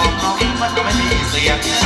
ของน้องมันไม่มีเสียง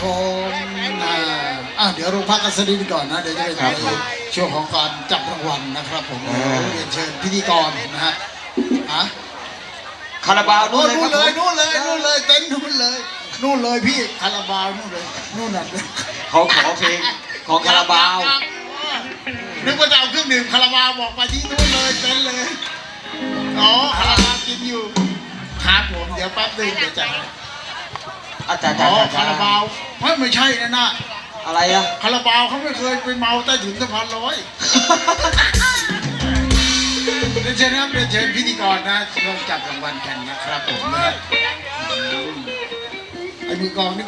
โรงพักกัสดินก่อนนะ เดี๋ยวจะไปครับผมช่วงของการจับรางวัลนะครับผมอ่าเรียนเชิญพิธีกรนะฮะฮะคาราบาวโน่นู่นนเลยนู่นคเลรับยนู่นเลยนู่นเลยเต็นท์นู่นเลยนู่นเลยพี่คาราบาวนู่นเลยนู่นน่ะเขาขอเพลงของคาราบาวยังนึกว่าจะเอาเครื่องดื่มคาราบาวบอกไปที่นู่นเลยเต็นท์เลยอ๋อคาราบาวกินอยู่ครับผมเดี๋ยวแป๊บนึงเดี๋ยวจะให้ อาจารย์อ๋ออาจารย์คาราบาวเฮ้ยไม่ใช่นะนะอะไรอะคาราบาวเขาไม่เคยไปเมาใต้ถุนสะพานลอยเรียนเชิญครับเรียนเชิญพิธีกรนะร่วมจับรางวัลกันนะครับผมนะไอ้มือกลองนี่